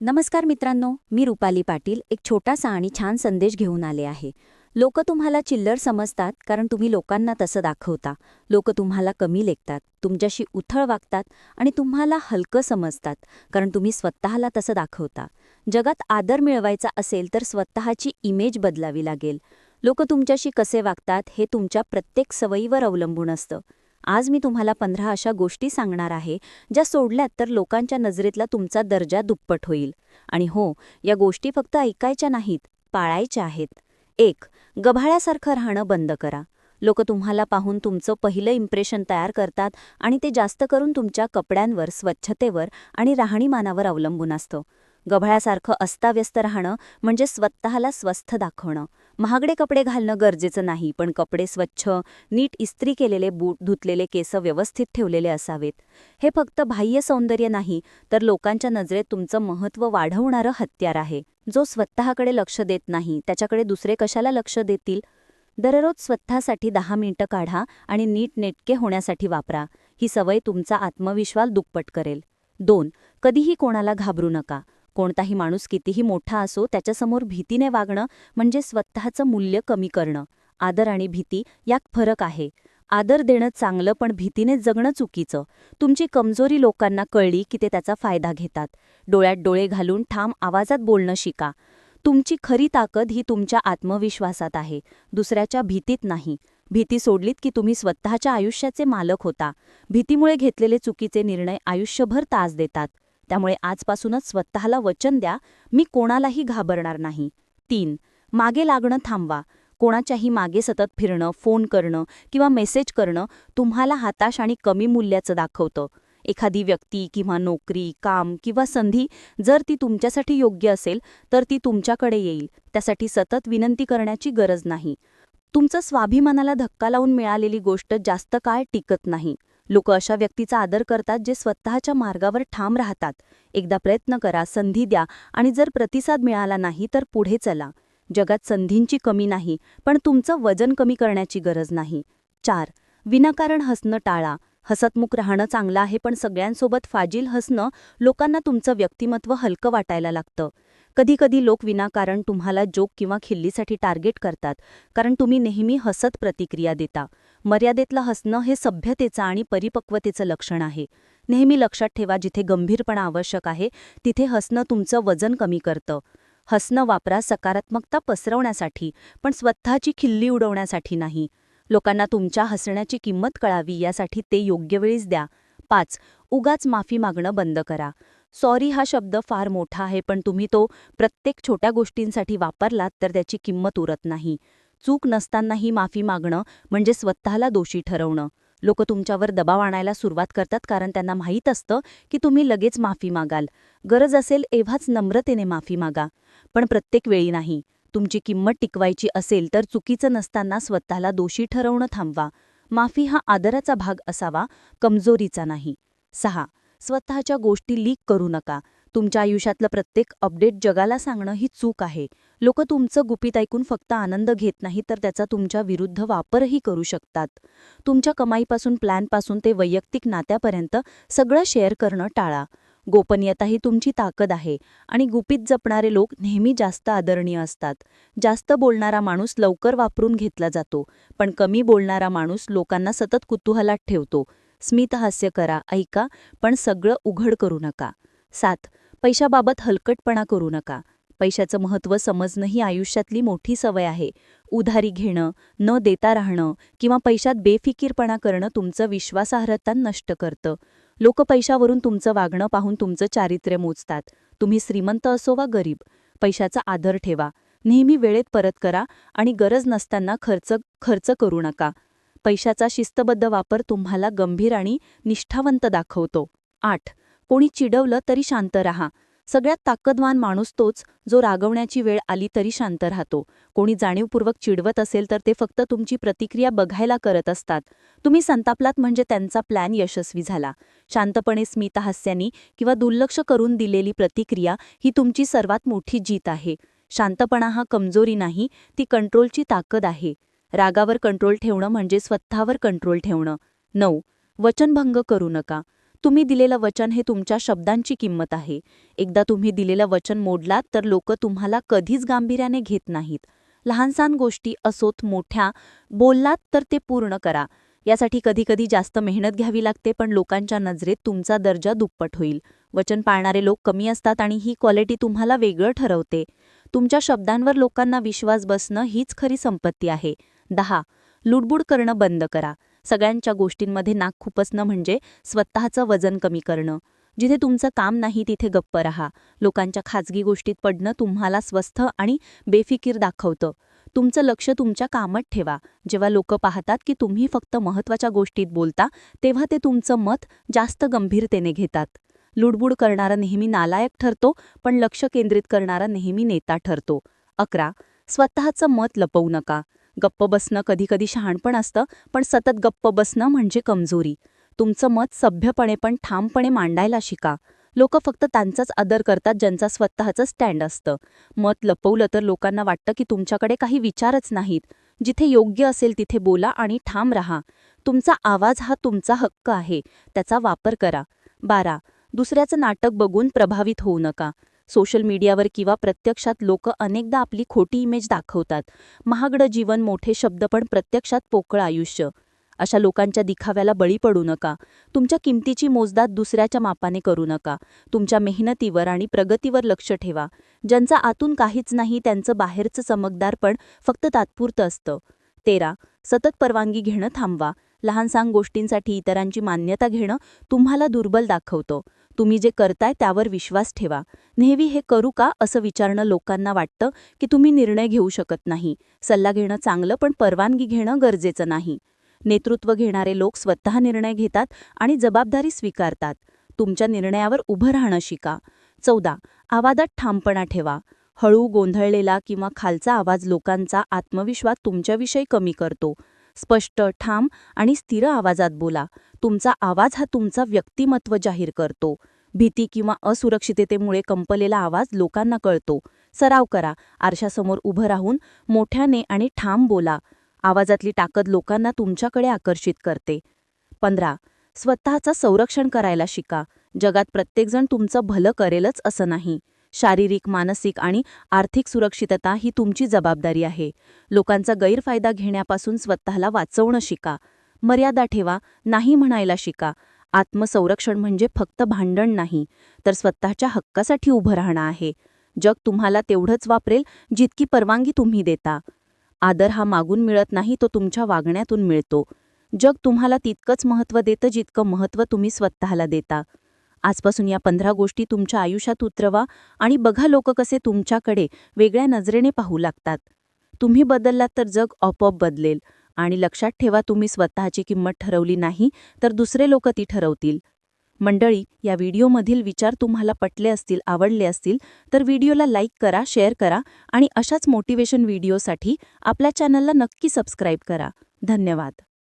नमस्कार मित्रांनो मी रुपाली पाटील एक छोटासा आणि छान संदेश घेऊन आले आहे. लोक तुम्हाला चिल्लर समजतात कारण तुम्ही लोकांना तसं दाखवता. लोक तुम्हाला कमी लेखतात तुमच्याशी उथळ वागतात आणि तुम्हाला हलकं समजतात कारण तुम्ही स्वतःला तसं दाखवता. जगात आदर मिळवायचा असेल तर स्वतःची इमेज बदलावी लागेल. लोक तुमच्याशी कसे वागतात हे तुमच्या प्रत्येक सवयीवर अवलंबून असतं. आज मी तुम्हाला पंधरा अशा गोष्टी सांगणार आहे ज्या सोडल्यात तर लोकांच्या नजरेतला तुमचा दर्जा दुप्पट होईल. आणि हो या गोष्टी फक्त ऐकायच्या नाहीत पाळायच्या आहेत. एक गभाळ्यासारखं राहणं बंद करा. लोक तुम्हाला पाहून तुमचं पहिलं इम्प्रेशन तयार करतात आणि ते जास्त करून तुमच्या कपड्यांवर स्वच्छतेवर आणि राहणीमानावर अवलंबून असतं. गभाळ्यासारखं अस्ताव्यस्त राहणं म्हणजे स्वतःला स्वस्थ दाखवणं. महागडे कपडे घालणं गरजेचं नाही पण कपडे स्वच्छ नीट इस्त्री केलेले बूट धुतलेले केस व्यवस्थित ठेवलेले असावेत. हे फक्त बाह्य सौंदर्य नाही तर लोकांच्या नजरेत तुमचं महत्त्व वाढवणारं हत्यार आहे. जो स्वतःकडे लक्ष देत नाही त्याच्याकडे दुसरे कशाला लक्ष देतील? दररोज स्वतःसाठी दहा मिनिटं काढा आणि नीट नेटके होण्यासाठी वापरा. ही सवय तुमचा आत्मविश्वास दुप्पट करेल. दोन कधीही कोणाला घाबरू नका. कोणताही माणूस कितीही मोठा असो त्याच्यासमोर भीतीने वागणं म्हणजे स्वतःचं मूल्य कमी करणं. आदर आणि भीती यात फरक आहे. आदर देणं चांगलं पण भीतीने जगणं चुकीचं. तुमची कमजोरी लोकांना कळली की ते त्याचा फायदा घेतात. डोळ्यात डोळे घालून ठाम आवाजात बोलणं शिका. तुमची खरी ताकद ही तुमच्या आत्मविश्वासात आहे. दुसऱ्याच्या भीतीत नाही. भीती सोडलीत की तुम्ही स्वतःच्या आयुष्याचे मालक होता. भीतीमुळे घेतलेले चुकीचे निर्णय आयुष्यभर तास देतात. त्यामुळे आजपासूनच स्वतःला वचन द्या मी कोणालाही घाबरणार नाही. तीन मागे लागणं थांबवा. कोणाच्याही मागे सतत फिरणं फोन करणं किंवा मेसेज करणं तुम्हाला हाताश आणि कमी मूल्याचं दाखवतं. एखादी व्यक्ती किंवा नोकरी काम किंवा संधी जर ती तुमच्यासाठी योग्य असेल तर ती तुमच्याकडे येईल. त्यासाठी सतत विनंती करण्याची गरज नाही. तुमचं स्वाभिमानाला धक्का लावून मिळालेली गोष्ट जास्त काळ टिकत नाही. लोक अशा व्यक्तीचा आदर करतात जे स्वतःच्या मार्गावर ठाम राहतात. एकदा प्रयत्न करा संधी द्या आणि जर प्रतिसाद मिळाला नाही तर पुढे चला. जगात संधींची कमी नाही पण तुमचं वजन कमी करण्याची गरज नाही. चार विनाकारण हसणं टाळा. हसतमुख राहणं चांगलं आहे पण सगळ्यांसोबत फाजील हसणं लोकांना तुमचं व्यक्तिमत्व हलकं वाटायला लागतं. कधीकधी लोक विनाकारण तुम्हाला जोक किंवा खिल्लीसाठी टार्गेट करतात कारण तुम्ही नेहमी हसत प्रतिक्रिया देता. मर्यादेतलं हसणं हे सभ्यतेचं आणि परिपक्वतेचं लक्षण आहे. नेहमी लक्षात ठेवा जिथे गंभीरपणा आवश्यक आहे तिथे हसणं तुमचं वजन कमी करतं. हसणं वापरा सकारात्मकता पसरवण्यासाठी पण स्वतःची खिल्ली उडवण्यासाठी नाही. लोकांना तुमच्या हसण्याची किंमत कळावी यासाठी ते योग्य वेळीच द्या. पाच उगाच माफी मागणं बंद करा. सॉरी हा शब्द फार मोठा आहे पण तुम्ही तो प्रत्येक छोट्या गोष्टींसाठी वापरलात तर त्याची किंमत उरत नाही. चूक नसतानाही माफी मागणं म्हणजे स्वतःला दोषी ठरवणं. लोक तुमच्यावर दबाव आणायला सुरुवात करतात कारण त्यांना माहीत असतं की तुम्ही लगेच माफी मागाल. गरज असेल एव्हाच नम्रतेने माफी मागा. पण प्रत्येक वेळी नाही. तुमची किंमत टिकवायची असेल तर चुकीचं नसताना स्वतःला दोषी ठरवणं थांबवा. माफी हा आदराचा भाग असावा कमजोरीचा नाही. सहा. स्वतःच्या गोष्टी लीक करू नका. तुमच्या आयुष्यातलं प्रत्येक अपडेट जगाला सांगणं ही चूक आहे. लोक तुमचं गुपित ऐकून फक्त आनंद घेत नाही तर त्याचा तुमच्या विरुद्ध वापरही करू शकतात. तुमच्या कमाईपासून प्लॅनपासून ते वैयक्तिक नात्यापर्यंत सगळं शेअर करणं टाळा. गोपनीयता ही तुमची ताकद आहे. आणि गुपित जपणारे लोक नेहमी जास्त आदरणीय असतात. जास्त बोलणारा माणूस लवकर वापरून घेतला जातो. पण कमी बोलणारा माणूस लोकांना सतत कुतूहलात ठेवतो. स्मितहास्य करा ऐका पण सगळं उघड करू नका. सात पैशाबाबत हलकटपणा करू नका. पैशाचं महत्त्व समजणं ही आयुष्यातली मोठी सवय आहे. उधारी घेणं न देता राहणं किंवा पैशात बेफिकीरपणा करणं तुमचं विश्वासार्हता नष्ट करतं. लोक पैशावरून तुमचं वागणं पाहून तुमचं चारित्र्य मोजतात. तुम्ही श्रीमंत असो वा गरीब पैशाचा आदर ठेवा. नेहमी वेळेत परत करा आणि गरज नसताना खर्च खर्च करू नका. पैशाचा शिस्तबद्ध वापर तुम्हाला गंभीर आणि निष्ठावंत दाखवतो. आठ. कोणी चिडवलं तरी शांत रहा. सगळ्यात ताकदवान माणूस तोच जो रागवण्याची वेळ आली तरी शांत राहतो. कोणी जाणीवपूर्वक चिडवत असेल तर ते फक्त तुमची प्रतिक्रिया बघायला करत असतात. तुम्ही संतापलात म्हणजे त्यांचा प्लॅन यशस्वी झाला. शांतपणे स्मितहास्यानी किंवा दुर्लक्ष करून दिलेली प्रतिक्रिया ही तुमची सर्वात मोठी जीत आहे. शांतपणा हा कमजोरी नाही ती कंट्रोलची ताकद आहे. रागावर कंट्रोल ठेवणं म्हणजे स्वतःवर कंट्रोल ठेवणं. नऊ. वचनभंग करू नका. तुम्ही दिलेलं वचन हे तुमच्या शब्दांची किंमत आहे. एकदा तुम्ही दिलेलं वचन मोडलात तर लोक तुम्हाला कधीच गांभीर्याने घेत नाहीत. लहानसहान गोष्टी असोत मोठ्या बोललात तर ते पूर्ण करा. यासाठी कधीकधी जास्त मेहनत घ्यावी लागते पण लोकांच्या नजरेत तुमचा दर्जा दुप्पट होईल. वचन पाळणारे लोक कमी असतात आणि ही क्वालिटी तुम्हाला वेगळं ठरवते. तुमच्या शब्दांवर लोकांना विश्वास बसणं हीच खरी संपत्ती आहे. दहा. लुडबुड करणं बंद करा. सगळ्यांच्या गोष्टींमध्ये नाक खुपसणं म्हणजे स्वतःचं वजन कमी करणं. जिथे तुमचं काम नाही तिथे गप्प रहा. लोकांच्या खाजगी गोष्टीत पडणं तुम्हाला स्वस्थ आणि बेफिकीर दाखवतं. तुमचं लक्ष तुमच्या कामात ठेवा. जेव्हा लोक पाहतात की तुम्ही फक्त महत्त्वाच्या गोष्टीत बोलता तेव्हा ते तुमचं मत जास्त गंभीरतेने घेतात. लुडबुड करणारा नेहमी नालायक ठरतो पण लक्ष केंद्रित करणारा नेहमी नेता ठरतो. अकरा. स्वतःचं मत लपवू नका. गप्प बसणं कधीकधी शहाणपण असतं पण सतत गप्प बसणं म्हणजे कमजोरी. तुमचं मत सभ्यपणे पण ठामपणे मांडायला शिका. लोक फक्त त्यांचाच आदर करतात ज्यांचा स्वतःचं स्टँड असतं. मत लपवलं तर लोकांना वाटतं की तुमच्याकडे काही विचारच नाहीत. जिथे योग्य असेल तिथे बोला आणि ठाम रहा. तुमचा आवाज हा तुमचा हक्क आहे त्याचा वापर करा. बारा. दुसऱ्याचं नाटक बघून प्रभावित होऊ नका. सोशल मीडियावर किंवा प्रत्यक्षात लोक अनेकदा आपली खोटी इमेज दाखवतात. महागडं जीवन मोठे शब्द पण प्रत्यक्षात पोकळ आयुष्य. अशा लोकांच्या दिखाव्याला बळी पडू नका. तुमच्या किमतीची मोजदाद दुसऱ्याच्या मापाने करू नका. तुमच्या मेहनतीवर आणि प्रगतीवर लक्ष ठेवा. ज्यांचं आतून काहीच नाही त्यांचं बाहेरचं चमकदार फक्त तात्पुरतं असतं. तेरा. सतत परवानगी घेणं थांबवा. लहानसहान गोष्टींसाठी इतरांची मान्यता घेणं तुम्हाला दुर्बल दाखवतं. तुम्ही जे करताय त्यावर विश्वास ठेवा. नेहमी हे करू का असं विचारणं लोकांना वाटतं की तुम्ही निर्णय घेऊ शकत नाही. सल्ला घेणं चांगलं पण परवानगी घेणं गरजेचं नाही. नेतृत्व घेणारे लोक स्वतः निर्णय घेतात आणि जबाबदारी स्वीकारतात. तुमच्या निर्णयावर उभं राहणं शिका. चौदा. आवाजात ठामपणा ठेवा. हळू गोंधळलेला किंवा खालचा आवाज लोकांचा आत्मविश्वास तुमच्याविषयी कमी करतो. स्पष्ट ठाम आणि स्थिर आवाजात बोला. तुमचा आवाज हा तुमचा व्यक्तिमत्व जाहीर करतो. भीती किंवा असुरक्षिततेमुळे कंपलेला आवाज लोकांना कळतो. सराव करा. आरशासमोर उभं राहून मोठ्याने आणि ठाम बोला. आवाजातली ताकद लोकांना तुमच्याकडे आकर्षित करते. पंधरा. स्वतःचं संरक्षण करायला शिका. जगात प्रत्येकजण तुमचं भलं करेलच असं नाही. शारीरिक मानसिक आणि आर्थिक सुरक्षितता ही तुमची जबाबदारी आहे. लोकांचा गैरफायदा घेण्यापासून स्वतःला वाचवणं शिका. मर्यादा ठेवा नाही म्हणायला शिका. आत्मसंरक्षण म्हणजे फक्त भांडण नाही तर स्वतःच्या हक्कासाठी उभं राहणं आहे. जग तुम्हाला तेवढंच वापरेल जितकी परवानगी तुम्ही देता. आदर हा मागून मिळत नाही तो तुमच्या वागण्यातून मिळतो. जग तुम्हाला तितकंच महत्त्व देतं जितकं महत्त्व तुम्ही स्वतःला देता. आजपासून या पंधरा गोष्टी तुमच्या आयुष्यात उतरवा आणि बघा लोक कसे तुमच्याकडे वेगळ्या नजरेने पाहू लागतात. तुम्ही बदललात तर जग आपोआप बदलेल आणि लक्षात ठेवा तुम्ही स्वतःची किंमत ठरवली नाही तर दुसरे लोक ती ठरवतील. मंडळी या व्हिडिओमधील विचार तुम्हाला पटले असतील आवडले असतील तर व्हिडिओला लाईक करा शेअर करा आणि अशाच मोटिवेशन व्हिडिओसाठी आपल्या चॅनलला नक्की सबस्क्राईब करा. धन्यवाद.